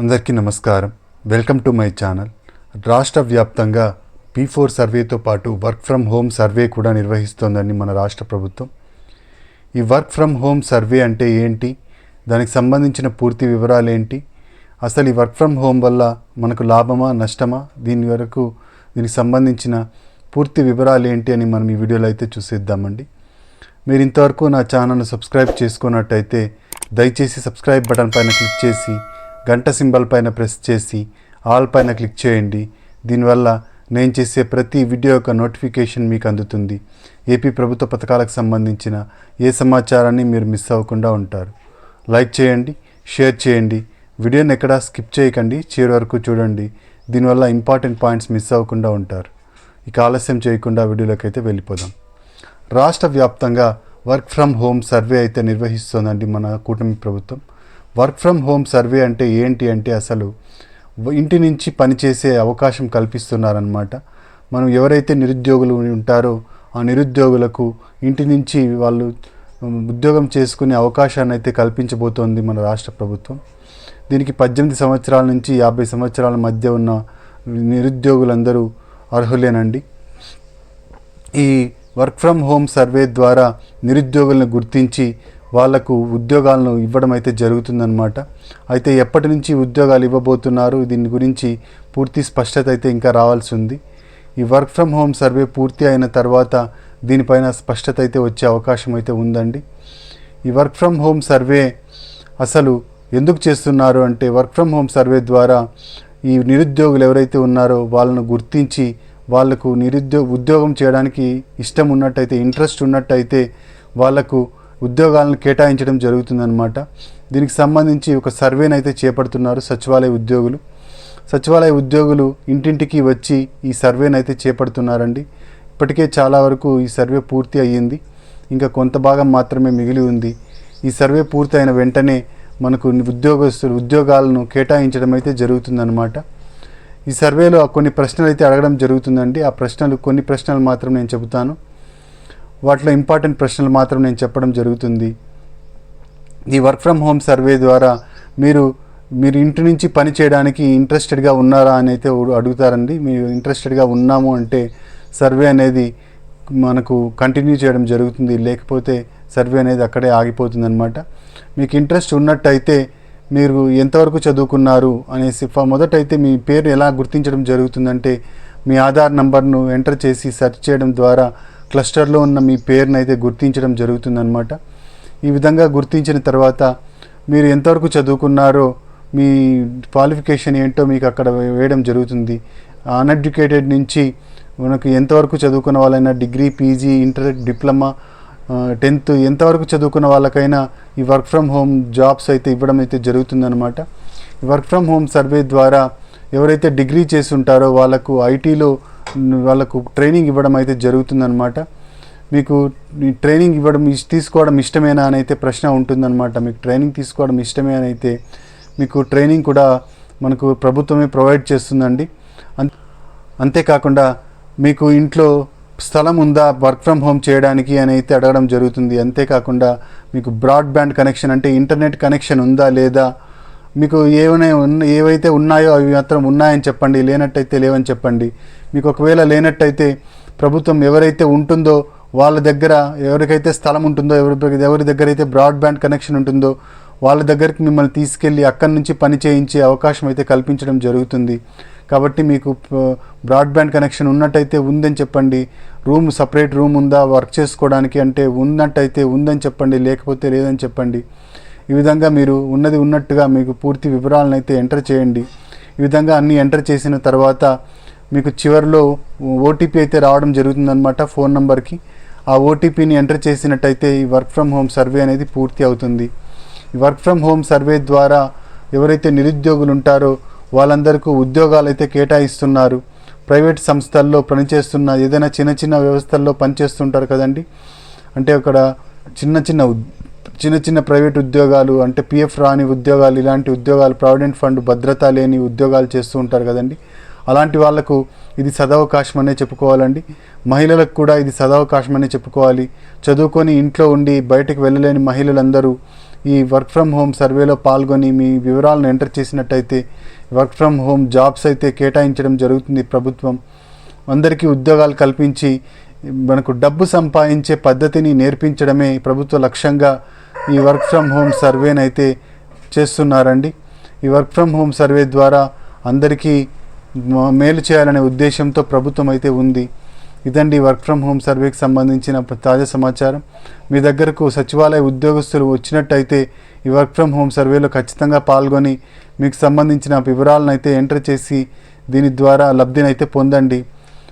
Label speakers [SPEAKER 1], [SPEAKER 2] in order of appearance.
[SPEAKER 1] అందరికీ నమస్కారం. Welcome to my channel. రాష్ట్ర వ్యాప్తంగా పీ ఫోర్ సర్వేతో పాటు వర్క్ ఫ్రమ్ హోమ్ సర్వే కూడా నిర్వహిస్తోందని మన రాష్ట్ర ప్రభుత్వం. ఈ వర్క్ ఫ్రమ్ హోమ్ సర్వే అంటే ఏంటి? దానికి సంబంధించిన పూర్తి వివరాలు ఏంటి అసలు ఈ వర్క్ ఫ్రమ్ హోమ్ వల్ల మనకు లాభమా నష్టమా? దీని వరకు దీనికి సంబంధించిన పూర్తి వివరాలు ఏంటి అని మనం ఈ వీడియోలో అయితే చూసేద్దామండి. మీరు ఇంతవరకు నా ఛానల్ను సబ్స్క్రైబ్ చేసుకున్నట్టయితే దయచేసి సబ్స్క్రైబ్ బటన్ పైన క్లిక్ చేసి గంట సింబల్ పైన ప్రెస్ చేసి ఆల్ పైన క్లిక్ చేయండి. దీనివల్ల నేను చేసే ప్రతి వీడియో యొక్క నోటిఫికేషన్ మీకు అందుతుంది. ఏపీ ప్రభుత్వ పథకాలకు సంబంధించిన ఏ సమాచారాన్ని మీరు మిస్ అవ్వకుండా ఉంటారు. లైక్ చేయండి షేర్ చేయండి. వీడియోని ఎక్కడా స్కిప్ చేయకండి చివరి వరకు చూడండి. దీనివల్ల ఇంపార్టెంట్ పాయింట్స్ మిస్ అవ్వకుండా ఉంటారు. ఇక ఆలస్యం చేయకుండా వీడియోలోకి అయితే వెళ్ళిపోదాం. రాష్ట్ర వ్యాప్తంగా వర్క్ ఫ్రమ్ హోమ్ సర్వే అయితే నిర్వహిస్తోందండి మన కూటమి ప్రభుత్వం. వర్క్ ఫ్రమ్ హోమ్ సర్వే అంటే ఏంటి అంటే అసలు ఇంటి నుంచి పనిచేసే అవకాశం కల్పిస్తున్నారనమాట మనం ఎవరైతే నిరుద్యోగులు ఉంటారో ఆ నిరుద్యోగులకు ఇంటి నుంచి వాళ్ళు ఉద్యోగం చేసుకునే అవకాశాన్ని అయితే కల్పించబోతోంది మన రాష్ట్ర ప్రభుత్వం. దీనికి పద్దెనిమిది సంవత్సరాల నుంచి యాభై సంవత్సరాల మధ్య ఉన్న నిరుద్యోగులందరూ అర్హులేనండి. ఈ వర్క్ ఫ్రమ్ హోమ్ సర్వే ద్వారా నిరుద్యోగులను గుర్తించి వాళ్ళకు ఉద్యోగాలను ఇవ్వడం అయితే జరుగుతుందన్నమాట. అయితే ఎప్పటి నుంచి ఉద్యోగాలు ఇవ్వబోతున్నారు? దీని గురించి పూర్తి స్పష్టత అయితే ఇంకా రావాల్సి ఉంది. ఈ వర్క్ ఫ్రమ్ హోమ్ సర్వే పూర్తి అయిన తర్వాత దీనిపైన స్పష్టత అయితే వచ్చే అవకాశం అయితే ఉందండి. ఈ వర్క్ ఫ్రమ్ హోమ్ సర్వే అసలు ఎందుకు చేస్తున్నారు అంటే వర్క్ ఫ్రమ్ హోమ్ సర్వే ద్వారా ఈ నిరుద్యోగులు ఎవరైతే ఉన్నారో వాళ్ళను గుర్తించి వాళ్ళకు నిరుద్యోగ ఉద్యోగం చేయడానికి ఇష్టం ఉన్నట్టయితే ఇంట్రెస్ట్ ఉన్నట్టయితే వాళ్ళకు ఉద్యోగాలను కేటాయించడం జరుగుతుందన్నమాట. దీనికి సంబంధించి ఒక సర్వేను అయితే చేపడుతున్నారు సచివాలయ ఉద్యోగులు. సచివాలయ ఉద్యోగులు ఇంటింటికి వచ్చి ఈ సర్వేను అయితే చేపడుతున్నారండి. ఇప్పటికే చాలా వరకు ఈ సర్వే పూర్తి అయ్యింది. ఇంకా కొంత భాగం మాత్రమే మిగిలి ఉంది. ఈ సర్వే పూర్తి అయిన వెంటనే మనకు ఉద్యోగస్తులు ఉద్యోగాలను కేటాయించడం అయితే జరుగుతుందన్నమాట. ఈ సర్వేలో కొన్ని ప్రశ్నలు అయితే అడగడం జరుగుతుందండి. ఆ ప్రశ్నలు కొన్ని ప్రశ్నలు మాత్రం నేను చెబుతాను. వాటిలో ఇంపార్టెంట్ ప్రశ్నలు మాత్రం నేను చెప్పడం జరుగుతుంది. ఈ వర్క్ ఫ్రమ్ హోమ్ సర్వే ద్వారా మీరు మీరు ఇంటి నుంచి పని చేయడానికి ఇంట్రెస్టెడ్గా ఉన్నారా అని అయితే అడుగుతారండి. మీరు ఇంట్రెస్టెడ్గా ఉన్నాము అంటే సర్వే అనేది మనకు కంటిన్యూ చేయడం జరుగుతుంది. లేకపోతే సర్వే అనేది అక్కడే ఆగిపోతుంది అనమాట మీకు ఇంట్రెస్ట్ ఉన్నట్టయితే మీరు ఎంతవరకు చదువుకున్నారు అనేసి మొదటైతే మీ పేరు ఎలా గుర్తించడం జరుగుతుందంటే మీ ఆధార్ నంబర్ను ఎంటర్ చేసి సెర్చ్ చేయడం ద్వారా క్లస్టర్లో ఉన్న మీ పేరును అయితే గుర్తించడం జరుగుతుందన్నమాట. ఈ విధంగా గుర్తించిన తర్వాత మీరు ఎంతవరకు చదువుకున్నారో మీ క్వాలిఫికేషన్ ఏంటో మీకు అక్కడ వేయడం జరుగుతుంది. అన్ఎడ్యుకేటెడ్ నుంచి మనకు ఎంతవరకు చదువుకున్న వాళ్ళైనా degree PG inter diploma tenth ఎంతవరకు చదువుకున్న వాళ్ళకైనా ఈ వర్క్ ఫ్రమ్ హోమ్ జాబ్స్ అయితే ఇవ్వడం అయితే జరుగుతుందన్నమాట. ఈ వర్క్ ఫ్రమ్ హోమ్ సర్వే ద్వారా ఎవరైతే డిగ్రీ చేసి ఉంటారో వాళ్ళకు ఐటీలో వాళ్ళకు ట్రైనింగ్ ఇవ్వడం అయితే జరుగుతుందనమాట మీకు ట్రైనింగ్ ఇవ్వడం తీసుకోవడం ఇష్టమేనా అని అయితే ప్రశ్న ఉంటుందన్నమాట. మీకు ట్రైనింగ్ తీసుకోవడం ఇష్టమే అని అయితే మీకు ట్రైనింగ్ కూడా మనకు ప్రభుత్వమే ప్రొవైడ్ చేస్తుందండి. అం- అంతేకాకుండా మీకు ఇంట్లో స్థలం ఉందా వర్క్ ఫ్రమ్ హోమ్ చేయడానికి అని అయితే అడగడం జరుగుతుంది. అంతేకాకుండా మీకు బ్రాడ్బ్యాండ్ కనెక్షన్ అంటే ఇంటర్నెట్ కనెక్షన్ ఉందా లేదా మీకు ఏమైనా ఉన్న ఏవైతే ఉన్నాయో అవి మాత్రం ఉన్నాయని చెప్పండి లేనట్టయితే లేవని చెప్పండి. మీకు ఒకవేళ లేనట్టయితే ప్రభుత్వం ఎవరైతే ఉంటుందో వాళ్ళ దగ్గర ఎవరికైతే స్థలం ఉంటుందో ఎవరి ఎవరి దగ్గర అయితే బ్రాడ్బ్యాండ్ కనెక్షన్ ఉంటుందో వాళ్ళ దగ్గరికి మిమ్మల్ని తీసుకెళ్ళి అక్కడి నుంచి పని చేయించే అవకాశం అయితే కల్పించడం జరుగుతుంది. కాబట్టి మీకు బ్రాడ్బ్యాండ్ కనెక్షన్ ఉన్నట్టయితే ఉందని చెప్పండి. రూమ్ సపరేట్ రూమ్ ఉందా? వర్క్ చేసుకోవడానికి అంటే ఉన్నట్టయితే ఉందని చెప్పండి లేకపోతే లేదని చెప్పండి. ఈ విధంగా మీరు ఉన్నది ఉన్నట్టుగా మీకు పూర్తి వివరాలను అయితే ఎంటర్ చేయండి. ఈ విధంగా అన్నీ ఎంటర్ చేసిన తర్వాత మీకు చివరిలో ఓటీపీ అయితే రావడం జరుగుతుందన్నమాట ఫోన్ నెంబర్కి. ఆ ఓటీపీని ఎంటర్ చేసినట్టయితే ఈ వర్క్ ఫ్రమ్ హోమ్ సర్వే అనేది పూర్తి అవుతుంది. ఈ వర్క్ ఫ్రమ్ హోమ్ సర్వే ద్వారా ఎవరైతే నిరుద్యోగులు ఉంటారో వాళ్ళందరికీ ఉద్యోగాలు అయితే కేటాయిస్తున్నారు. ప్రైవేట్ సంస్థల్లో పనిచేస్తున్న ఏదైనా చిన్న చిన్న వ్యవస్థల్లో పనిచేస్తుంటారు కదండి. అంటే అక్కడ చిన్న చిన్న చిన్న చిన్న ప్రైవేట్ ఉద్యోగాలు అంటే పిఎఫ్ రాని ఉద్యోగాలు ఇలాంటి ఉద్యోగాలు ప్రావిడెంట్ ఫండ్ భద్రత లేని ఉద్యోగాలు చేస్తూ ఉంటారు కదండి. అలాంటి వాళ్ళకు ఇది సదవకాశం అనే చెప్పుకోవాలండి. మహిళలకు కూడా ఇది సదవకాశం అనే చెప్పుకోవాలి. చదువుకొని ఇంట్లో ఉండి బయటకు వెళ్ళలేని మహిళలందరూ ఈ వర్క్ ఫ్రమ్ హోమ్ సర్వేలో పాల్గొని మీ వివరాలను ఎంటర్ చేసినట్టయితే వర్క్ ఫ్రమ్ హోమ్ జాబ్స్ అయితే కేటాయించడం జరుగుతుంది ప్రభుత్వం. అందరికీ ఉద్యోగాలు కల్పించి మనకు డబ్బు సంపాదించే పద్ధతిని నేర్పించడమే ప్రభుత్వ లక్ష్యంగా ఈ వర్క్ ఫ్రమ్ హోమ్ సర్వేని అయితే చేస్తున్నారండి. ఈ వర్క్ ఫ్రమ్ హోమ్ సర్వే ద్వారా అందరికీ మేలు చేయాలనే ఉద్దేశంతో ప్రభుత్వం అయితే ఉంది. ఇదండి వర్క్ ఫ్రమ్ హోమ్ సర్వేకి సంబంధించిన తాజా సమాచారం. మీ దగ్గరకు సచివాలయ ఉద్యోగస్తులు వచ్చినట్టయితే ఈ వర్క్ ఫ్రమ్ హోమ్ సర్వేలో ఖచ్చితంగా పాల్గొని మీకు సంబంధించిన వివరాలను అయితే ఎంటర్ చేసి దీని ద్వారా లబ్ధినైతే పొందండి.